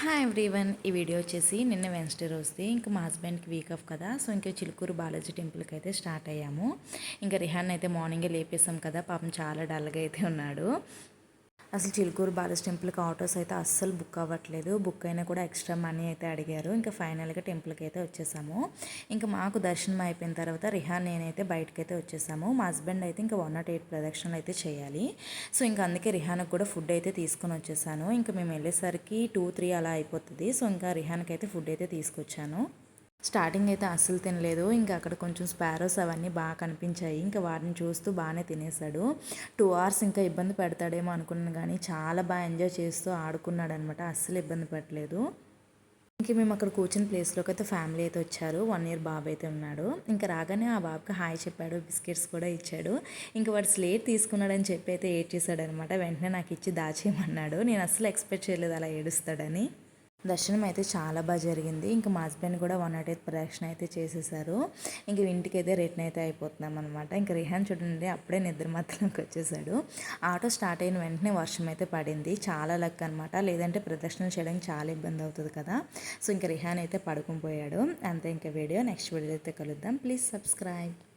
Hi everyone ఈ video వచ్చేసి నిన్న వెన్స్డే రోజుది. ఇంకా మా హస్బెండ్కి వీక్ ఆఫ్ కదా సో ఇంకా చిలుకూరు బాలాజీ టెంపుల్కి అయితే స్టార్ట్ అయ్యాము. ఇంకా రిహాన్ అయితే మార్నింగే లేపేసాం కదా పాపం చాలా డల్గా అయితే ఉన్నాడు. అసలు చిలుకూరు బాలాజీ టెంపుల్కి ఆటోస్ అయితే అస్సలు బుక్ అవ్వట్లేదు. బుక్ అయినా కూడా ఎక్స్ట్రా మనీ అయితే అడిగారు. ఇంకా ఫైనల్గా టెంపుల్కి అయితే వచ్చేసాము. ఇంకా మాకు దర్శనం అయిపోయిన తర్వాత రిహాన్ నేనైతే బయటకు అయితే వచ్చేసాము. మా హస్బెండ్ అయితే ఇంకా వన్ నాట్ ఎయిట్ ప్రదక్షిణలు అయితే చేయాలి. సో ఇంకా అందుకే రిహాన్కి కూడా ఫుడ్ అయితే తీసుకొని వచ్చేసాను. ఇంకా మేము వెళ్ళేసరికి టూ త్రీ అలా అయిపోతుంది. సో ఇంకా రిహాన్కి అయితే ఫుడ్ అయితే తీసుకొచ్చాను. స్టార్టింగ్ అయితే అస్సలు తినలేదు. ఇంకా అక్కడ కొంచెం స్పారోస్ అవన్నీ బాగా కనిపించాయి. ఇంకా వాటిని చూస్తూ బాగానే తినేసాడు. టూ అవర్స్ ఇంకా ఇబ్బంది పెడతాడేమో అనుకున్నాను కానీ చాలా బాగా ఎంజాయ్ చేస్తూ ఆడుకున్నాడు అనమాట అస్సలు ఇబ్బంది పెట్టలేదు. ఇంక మేము అక్కడ కూర్చున్న ప్లేస్లోకి అయితే ఫ్యామిలీ అయితే వచ్చారు. వన్ ఇయర్ బాబు అయితే ఉన్నాడు. ఇంకా రాగానే ఆ బాబుకి హాయ్ చెప్పాడు. బిస్కెట్స్ కూడా ఇచ్చాడు. ఇంకా వాడు స్లేట్ తీసుకున్నాడని చెప్పి అయితే ఏడ్ చేశాడనమాట వెంటనే నాకు ఇచ్చి దాచేయమన్నాడు. నేను అస్సలు ఎక్స్పెక్ట్ చేయలేదు అలా ఏడుస్తాడని. దర్శనం అయితే చాలా బాగా జరిగింది. ఇంకా మా హస్బెండ్ కూడా వన్ నాట్ ఎయిత్ ప్రదక్షిణ అయితే చేసేసారు. ఇంకా ఇంటికి అయితే రిటర్న్ అయితే అయిపోతున్నాం అనమాట ఇంకా రిహాన్ చూడండి అప్పుడే నిద్ర మాత్రంకి వచ్చేసాడు. ఆటో స్టార్ట్ అయిన వెంటనే వర్షం అయితే పడింది. చాలా లక్ అనమాట లేదంటే ప్రదక్షిణ చేయడానికి చాలా ఇబ్బంది అవుతుంది కదా. సో ఇంకా రిహాన్ అయితే పడుకుని పోయాడు. అంతే ఇంకా వీడియో నెక్స్ట్ వీడియో అయితే కలుద్దాం. Please subscribe.